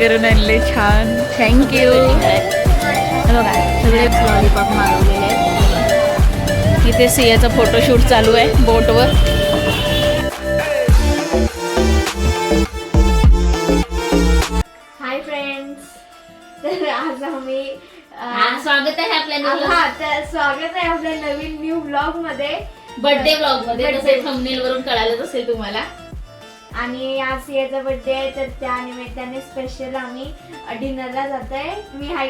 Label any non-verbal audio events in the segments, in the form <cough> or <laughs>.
करून आणले छान. थँक्यू बघा सगळे लॉलीपॉप मागवलेले आहेत. इथे सियाचा फोटोशूट चालू आहे बोटवर हाय फ्रेंड्स तर आज आम्ही हा, स्वागत आहे आपल्या हा तर स्वागत आहे आपल्या नवीन न्यू ब्लॉगमध्ये. बर्थडे ब्लॉगमध्ये थंबनेल वरून कळालंच असेल तुम्हाला. आणि आज सियाचा बर्थडे आहे तर त्या निमित्ताने स्पेशल आम्ही डिनरला जात आहे मी हाय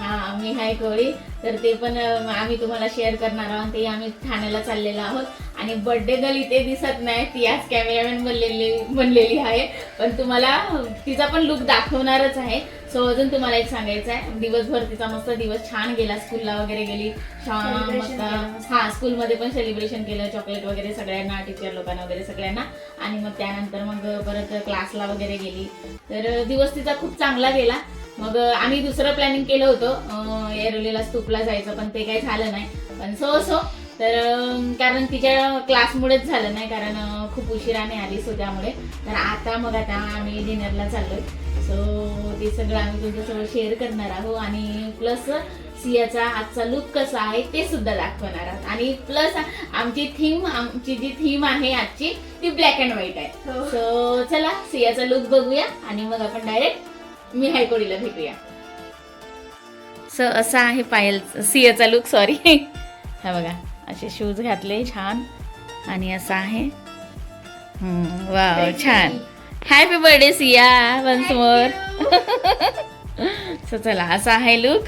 हा मी हाय कोळी. तर ते पण अं, आम्ही तुम्हाला शेअर करणार आहोत. ते आम्ही ठाण्याला चाललेलो आहोत. आणि बर्थडे गर्ल इथे दिसत नाही ती आज कॅमेरामॅन बनलेली बनलेली आहे. पण तुम्हाला तिचा पण लुक दाखवणारच आहे. सो अजून तुम्हाला एक सांगायचं आहे. दिवसभर तिचा मस्त दिवस छान गेला. स्कूलला वगैरे गेली. हा स्कूलमध्ये पण सेलिब्रेशन केलं. चॉकलेट वगैरे सगळ्यांना टीचर लोकांना वगैरे सगळ्यांना. आणि मग त्यानंतर मग परत क्लासला वगैरे गेली. तर दिवस तिचा खूप चांगला गेला. मग आम्ही दुसरं प्लॅनिंग केलं होतं. एरोलीला स्तूपला जायचं पण ते काही झालं नाही. पण सो सो तर कारण तिच्या क्लासमुळेच झालं नाही कारण खूप उशिराने आली सो त्यामुळे. तर आता मग आता आम्ही डिनरला चाललोय. सो ते सगळं आम्ही तुमच्यासोबत शेअर करणार आहोत आणि प्लस सियाचा आजचा लुक कसा आहे ते सुद्धा दाखवणार आहोत. आणि प्लस आमची थीम आमची जी थीम आहे आजची ती ब्लॅक अँड व्हाईट आहे. हो. सो चला सियाचा लुक बघूया आणि मग आपण डायरेक्ट मी हायकोडीला भेटूया. स असा आहे पायल सियाचा लुक सॉरी हा बघा असे शूज घातले छान. आणि असं आहे. वाव छान. Happy birthday Siya once more so चला असा आहे लुक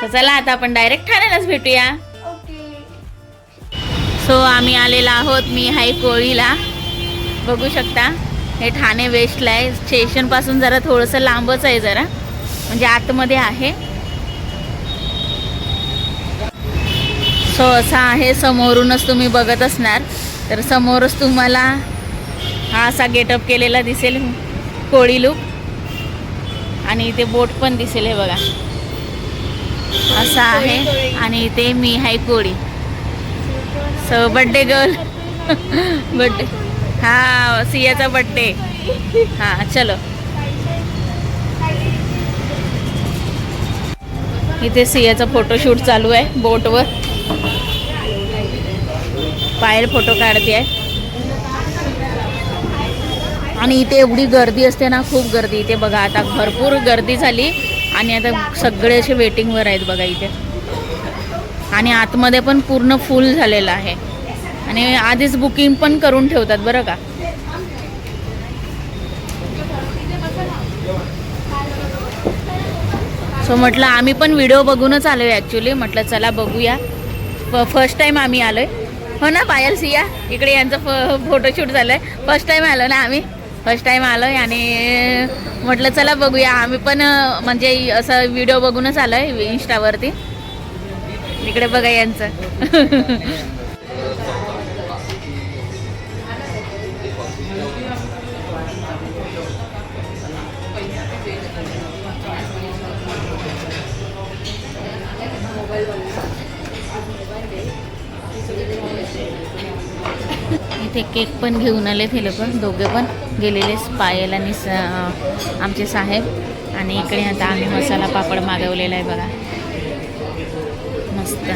सो चला आता आपण डायरेक्ट ठाण्यालाच भेटूया. ओके सो आम्ही आलेलो आहोत मी हाय कोळीला. बघू शकता हे ठाणे वेस्टला आहे. स्टेशनपासून जरा थोडंसं लांबच आहे जरा. म्हणजे आतमध्ये आहे. सो असा आहे समोरूनच तुम्ही बघत असणार. तर समोरच तुम्हाला हा असा गेटअप केलेला दिसेल. कोळी लुक आणि इथे बोट पण दिसेल हे बघा. असा आहे. आणि इथे मी हाय कोळी. सो बड्डे गर्ल बड्डे हा सियाचा बड्डे हा चलो. इथे सियाचा फोटोशूट चालू आहे बोटवर पायल फोटो काढते आहे. आणि इथे एवढी गर्दी असते ना खूप गर्दी. इथे बघा आता भरपूर गर्दी झाली. आणि आता सगळे असे वेटिंगवर आहेत बघा इथे. आणि आतमध्ये पण पूर्ण फुल झालेलं आहे. आणि आधीच बुकिंग पण करून ठेवतात बरं का. सो म्हटलं आम्ही पण व्हिडिओ बघूनच आलो आहे ॲक्च्युली म्हटलं चला बघूया. फर्स्ट टाईम आम्ही आलो आहे हो ना पायल सिया? इकडे यांचं फ फोटोशूट झालं आहे फर्स्ट टाईम आलो ना आम्ही? फर्स्ट टाईम आलो आहे आणि म्हटलं चला बघूया. आम्ही पण म्हणजे असं व्हिडिओ बघूनच आलो आहे इंस्टावरती इकडे बघा यांचं. <laughs> इथे केक पण घेऊन आले हे लोक दोघे पण गेलेले पायल आणि स आमचे साहेब. आणि इकडे आता आम्ही मसाला पापड मागवलेला आहे बघा. मस्त.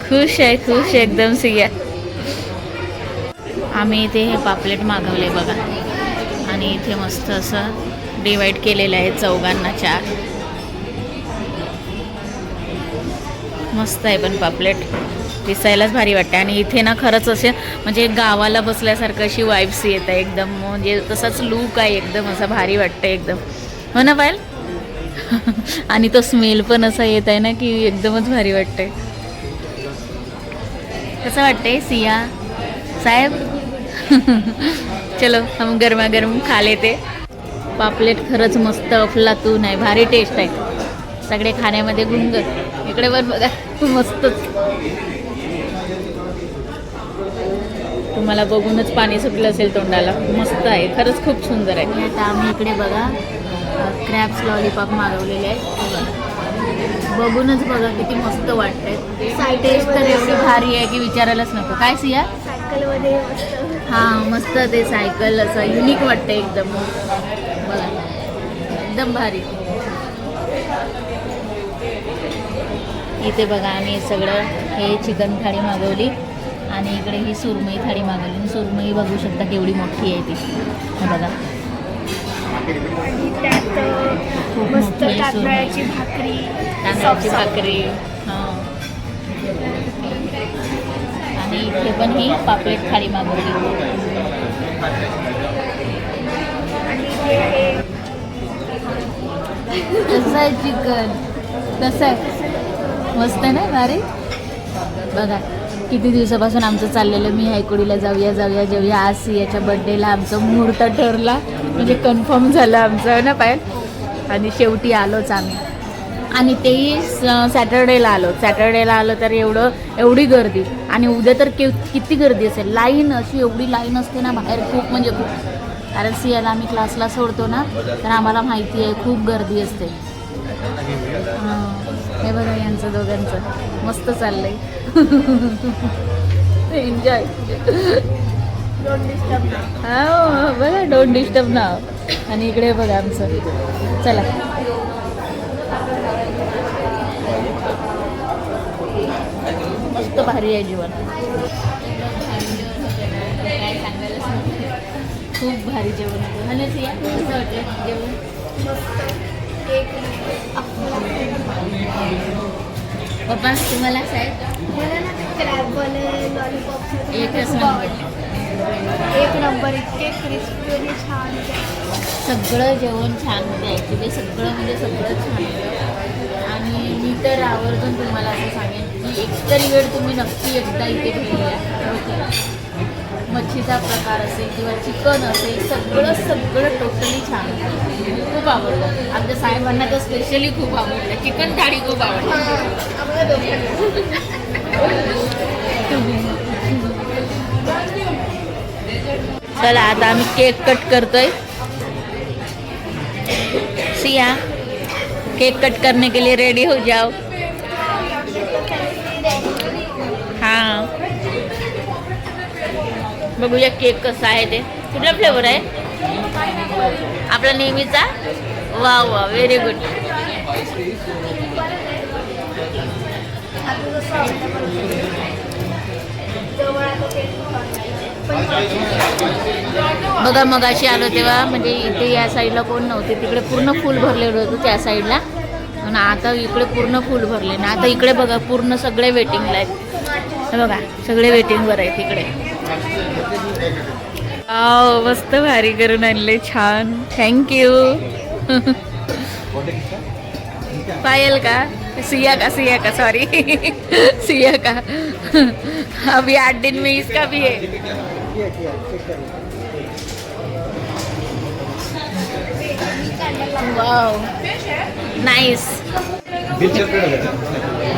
खुश आहे खुश आहे एकदम सिया. आम्ही इथे हे पापलेट मागवले बघा. आणि इथे मस्त असं डिवाईड केलेलं आहे चौघांना चार. मस्त आहे पण पापलेट. दिसायलाच भारी वाटते आणि इथे ना खरंच असे म्हणजे गावाला बसल्यासारखं अशी वाईब्स येत आहे. एकदम म्हणजे तसाच लूक आहे. एकदम असा भारी वाटतं एकदम. हो ना बाईल <laughs> आणि तो स्मेल पण असा येत आहे ना की एकदमच भारी वाटतंय. कसं वाटतंय सिया? साहेब? <laughs> चलो हम गरमागरम खा लेते. पापलेट खरंच मस्त अफलातून आहे. भारी टेस्ट आहे. सगळे खाण्यामध्ये गुंग. इकडे वर बघा. मस्तच तुम्हाला बघूनच पाणी सुटलं असेल तोंडाला. मस्त आहे. खरंच खूप सुंदर आहे. आता आम्ही इकडे बघा. क्रॅप्स लॉलीपॉप मागवलेले आहेत. बघूनच बघा किती मस्त वाटतंय. टेस्ट तर एवढी भारी आहे की विचारायलाच नको. काय सिया? सायकलमध्ये मस्त. हा मस्त ते सायकल असं युनिक वाटतं एकदम. बघा. एकदम भारी. इथे बघा आम्ही सगळं हे चिकन थाळी मागवली आणि इकडे ही सुरमई थाळी मागवली. सुरमई बघू शकता केवढी मोठी आहे ती. हे बघा. खूप मोठी आहे तांदळाची सुरमई. भाकरी तांदळाची हां. आणि इथे पण ही पापलेट थाळी मागवली. कसं आहे चिकन? कसं आहे? मस्त ना भारी? बघा किती दिवसापासून आमचं चाललेलं मी हायकोडीला जाऊया जाऊया जाऊया. आज सियाच्या बड्डेला आमचं मुहूर्त ठरला. म्हणजे कन्फर्म झालं आमचं ना पायल? आणि शेवटी आलोच आम्ही. आणि तेही सॅटर्डेला आलो. सॅटर्डेला आलो तर एवढं एवढी गर्दी. आणि उद्या तर के किती गर्दी असेल? लाईन अशी एवढी लाईन असते ना बाहेर खूप म्हणजे खूप. कारण सियाला आम्ही क्लासला सोडतो ना तर आम्हाला माहिती आहे खूप गर्दी असते. हां बघा यांचं दोघांचं. मस्त चाललंय. <laughs> एन्जॉय हा बघा डोंट डिस्टर्ब ना आणि इकडे बघा आमचं. चला. मस्त भारी आहे जीवन. खूप भारी जेवण जेवण. पप्पा तुम्हाला साहेब? मला ना लॉलीपॉप एकच नंबर एक नंबर इतके क्रिस्पी आणि छान. सगळं जेवण छान होतं. ॲक्च्युली सगळं म्हणजे सगळं छान होतं. आणि मी तर आवर्जून तुम्हाला असं सांगेन की एक तरी वेळ तुम्ही नक्की एकदा इथे भेट द्या मच्छीचा प्रकार असेल किंवा चिकन असेल सगळं सगळं टोटली छान. खूप आवडलं आमच्या साहेबांना तर स्पेशली खूप आवडलं चिकन थाळी खूप आवडली चला आता आम्ही केक कट करतोय. सिया केक कट करने के लिए रेडी हो जाओ. बघूया केक कसा आहे ते. कुठला फ्लेवर आहे? आपला नेहमीचा? वा वा व्हेरी गुड बघा मग अशी आलो तेव्हा म्हणजे इथे या साईडला कोण नव्हते. तिकडे पूर्ण फुल भरलेलं होतं त्या साईडला आणि आता इकडे पूर्ण फुल भरले. ना आता इकडे बघा पूर्ण सगळे वेटिंगला आहेत. बघा सगळे वेटिंगवर आहेत इकडे. मस्त भारी करून आणले छान. थँक्यू पायल का? सिया का सिया का? सॉरी सिया का? अभी आठ दिन में इसका भी है. वाव नाईस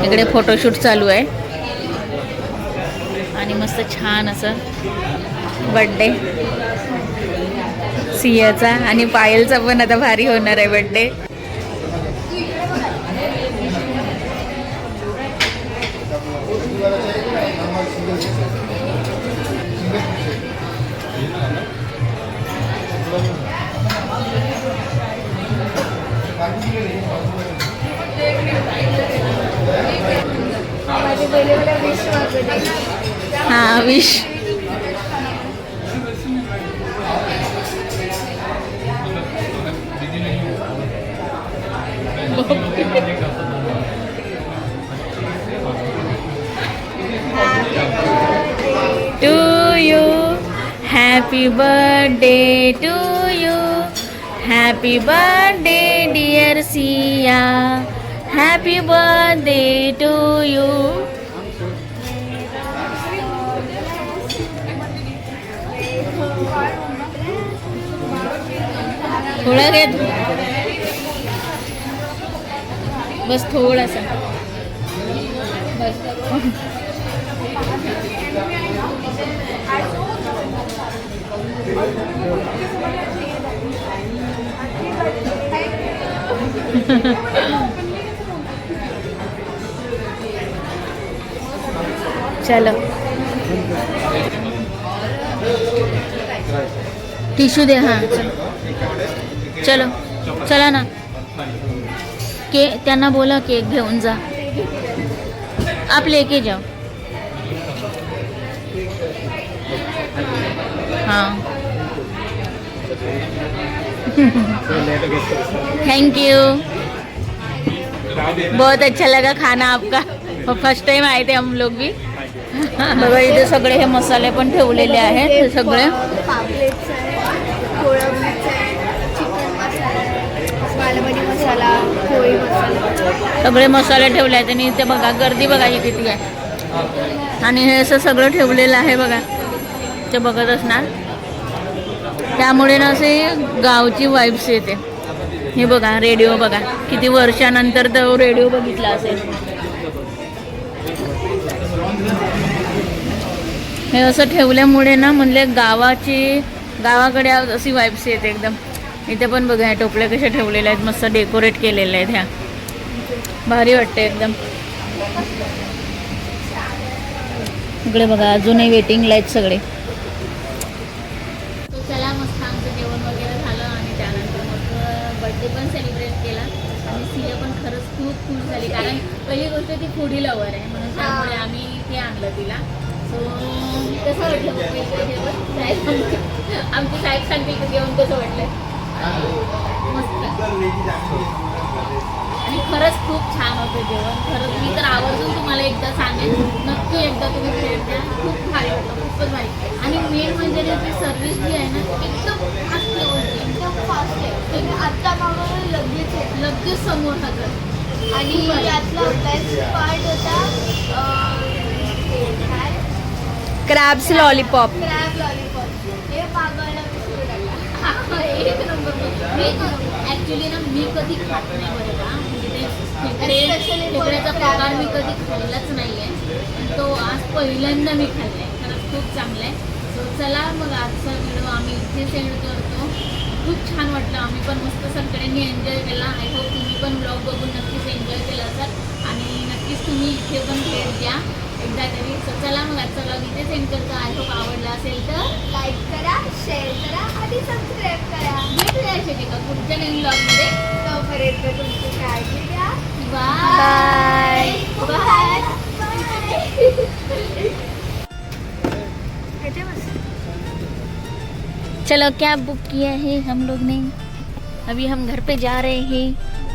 इकडे फोटोशूट चालू आहे. आणि मस्त छान असं बड्डे. सियाचा आणि पायलचा पण आता भारी होणार आहे बड्डे. হ্যাঁ to you happy birthday to you. Happy birthday dear Sia. Happy birthday to you. थोडा घे बस थोडासा. बस. चलो. टिश्यू दे हां चलो चला ना. के त्यांना बोला केक घेऊन जा. आप लेके जाओ हां. थैंक यू बहुत अच्छा लगा खाना आपका. फर्स्ट टाइम आए थे हम लोग भी. बघा इथे सगळे हे मसाले पण ठेवलेले आहेत सगळे पापलेट्स आहे कोळंबीचं आहे चिकन मसाला आहे मालवणी मसाला पोळी मसाला. सगळे मसाले ठेवले आहेत आणि इथे बघा गर्दी बघा ही किती आहे. आणि हे असं सगळं ठेवलेलं आहे बघा. ते बघत असणार. त्यामुळे ना असे गावची वाईब्स येते. हे बघा रेडिओ बघा. किती वर्षानंतर तो रेडिओ बघितला असेल. हे असं ठेवल्यामुळे ना म्हणले गावाची गावाकडे अशी वाईब्स येते एकदम. इथे पण बघा ह्या टोपल्या कशा ठेवलेल्या आहेत मस्त डेकोरेट केलेल्या आहेत ह्या. भारी वाटते एकदम. इकडे बघा अजूनही वेटिंगला आहेत सगळे. तो चला मस्त आमचं जेवण वगैरे झालं आणि त्यानंतर मग बर्थडे पण सेलिब्रेट केला. आणि सिया पण खरंच खूप खुश झाली. कारण पहिली गोष्ट ती फुडी लवर आहे म्हणून त्यामुळे आम्ही ते आणलं तिला. सो कसं वाटलं जेवण आमचे. साहेब सांगतील की जेवण कसं वाटलं मस्त आणि खरंच खूप छान होतं जेवण. खरंच मी तर आवर्जून तुम्हाला एकदा सांगेन नक्की एकदा तुम्ही भेट द्या. खूप भारी वाटतं खूपच भारी. आणि मेन म्हणजे त्याची सर्व्हिस जी आहे ना एकदम फास्ट लेवलची एकदम फास्ट आहे. तुम्ही आत्ता मागवलं लगेच लगेच समोर हजर आणि यातला बेस्ट पार्ट होता क्रॅब्स लॉलीपॉप क्रॅब लॉलीपॉप हे मागवायला विसरू नका एक नंबर मी ॲक्च्युली ना मी कधी खात नाही बरं का म्हणजे ते प्रकार मी कधी खाल्लाच नाही. आहे पण तो आज पहिल्यांदा मी खाल्ला आहे खरंच खूप चांगला आहे सो चला मग आजचा व्हिडिओ आम्ही इथे सेंड करतो खूप छान वाटलं आम्ही पण मस्त सगळ्यांनी एन्जॉय केला. आय होप तुम्ही पण ब्लॉग बघून नक्कीच एन्जॉय केला असाल आणि नक्कीच तुम्ही इथे पण भेट द्या. एकदा तरी चला मग आजचा ब्लॉग इथे सेंड करतो. आय होप आवडला असेल तर. लाईक करा शेअर करा आणि सबस्क्राईब करा. भेटूया शेती का पुढच्या नवीन ब्लॉगमध्ये तोपर्यंत तुमची काळजी घ्या. बाय बाय चलो कैब बुक किया है हम लोग ने? अभी हम घर पे जा रहे हैं.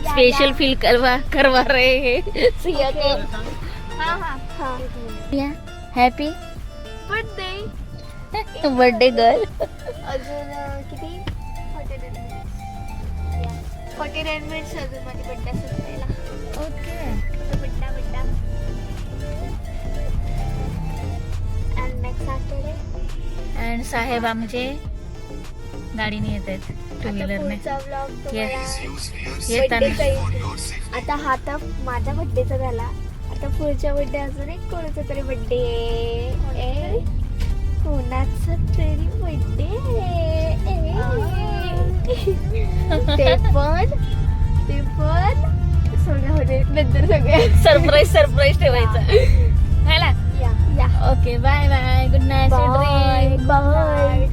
स्पेशल फील करवा करवा रहे हैं. सिया को हाँ हाँ. हाँ. हैप्पी बर्थडे बर्थडे गर्ल अजून अं, किती? Forty nine minutes forty nine minutes अजून माझी बड्डा सुटायला ओके बड्डा बड्डा अँड नेक्स्ट सॅटर्डे अँड साहेब आमचे गाडीने येत आहेत टू व्हीलरने पुढचा vlog तुम्हाला येताना birthday चा आता हा तर माझ्या बड्डेचा झाला. आता पुढच्या बड्डे अजून एक कोणाचा तरी बड्डे कोणाचा तरी बड्डे ते पण ते पण. सगळं होते नंतर सगळे. सरप्राईज सरप्राईज ठेवायचं. है. ना? या या. Okay bye bye good night bye bye